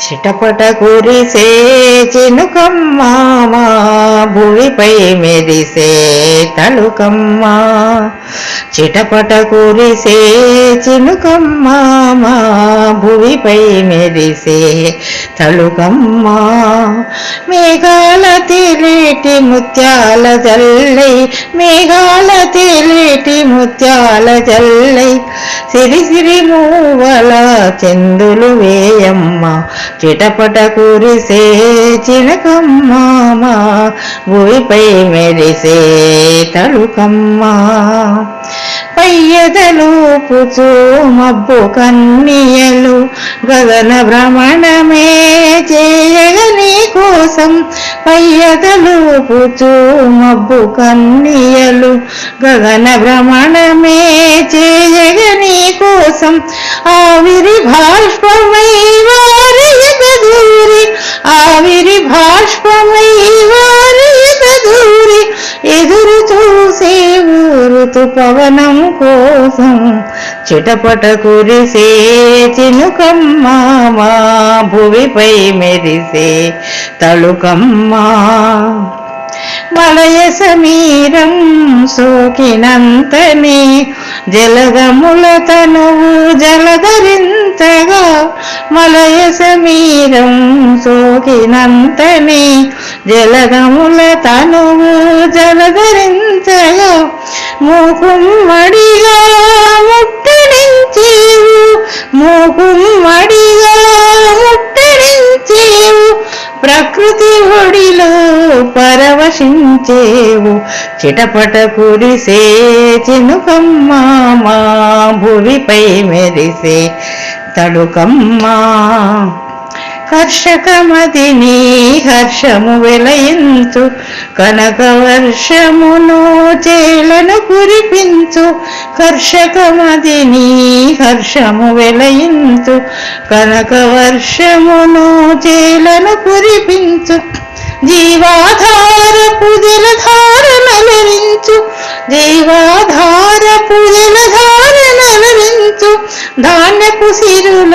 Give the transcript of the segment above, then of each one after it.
చిటపట కురిసే చినుకమ్మా భూమిపై మెరిసే తలుకమ్మా చిటపట కురిసే చినుకమ్మా భూమిపై మెరిసే తలుకమ్మా మేఘాల తేలేటి ముత్యాల జల్లై మేఘాల తేలేటి ముత్యాల జల్లై సిరి సిరి మూవల చందులు వేయమ్మ చిటపట కురిసే చిలకమ్మ మా భూమిపై మెరిసే తలుకమ్మా పయ్యదలు పుచు మబ్బు కన్నీయలు గగన భ్రమణమే చేయగని కోసం పయ్యదలు పుచూ మబ్బు కన్నీయలు గగన భ్రమణమే చేయగని కోసం. ఆవిరి బాష్పమై వారి దూరి ఆవిరి బాష్పమై వారి దూరి ఎదురు చూసే ఊరుతు పవనం కోసం. చిటపట కురిసే చినుకమ్మా మా భువిపై మెరిసే తళుకమ్మా. మలయ సమీరం సోకినంతనే జలదముల తనువు జలధరింతగా మలయ సమీరం సోకినంతనే జలదముల తనువు జలధరింతగా మూకుమ్మడిగా ముట్టడించేవు మూకుమ్మడిగా ముట్టడించేవు ప్రకృతి ఒడిలో పరవశించేవు. చిటపట కురిసే చినుకమ్మా మా భూమిపై మెరిసే తడుకమ్మా. కర్షకమదిని హర్షము వెలయింతు కనక వర్షమును చేలను కురిపించు. కర్షకమదిని హర్షము వెలయింతు కనక వర్షమును చేలను కురిపించు. జీవాధార పుజల ధార జీవాధార పుజల ధార నలరించు ధాన్యపు సిరుల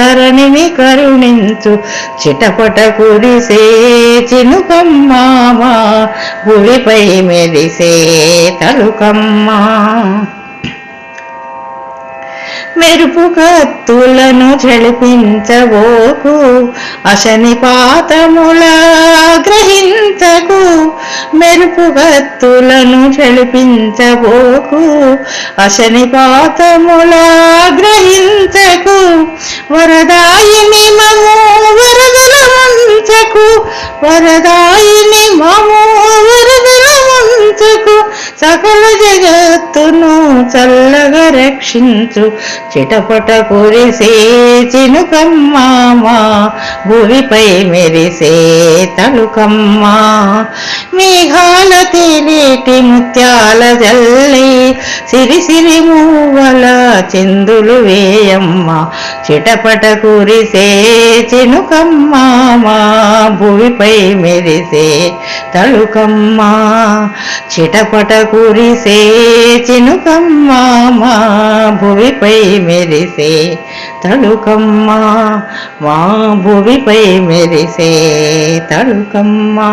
తరణిని కరుణించు చిటపట కురిసే చినుకమ్మా మా. మెరిసే తలుకమ్మా. మెరుపు కత్తులను చెలిపించబోకు అశని పాతముల గ్రహించకు. మెరుపు కత్తులను చెలిపించబోకు అశని పాతముల గ్రహించకు. వరదాయిని మము వరదల ముంచకు వరదాయిని మము వరదల ముంచకు సకల జగత్తును చల్లగా రక్షించు. చిటపట కురిసే చినుకమ్మా భూమిపై మెరిసే తలుకమ్మా మేఘాల తేలేటి ముత్యాల జల్లి సిరిసిరి మూవల చిందులు వేయమ్మ. చిటపట కురిసే చినుకమ్మా మా భూమిపై మెరిసే తళుకమ్మా చిటపట కురిసే చినుకమ్మా మా భూమిపై మెరిసే తళుకమ్మా మా భూమిపై మెరిసే తళుకమ్మా.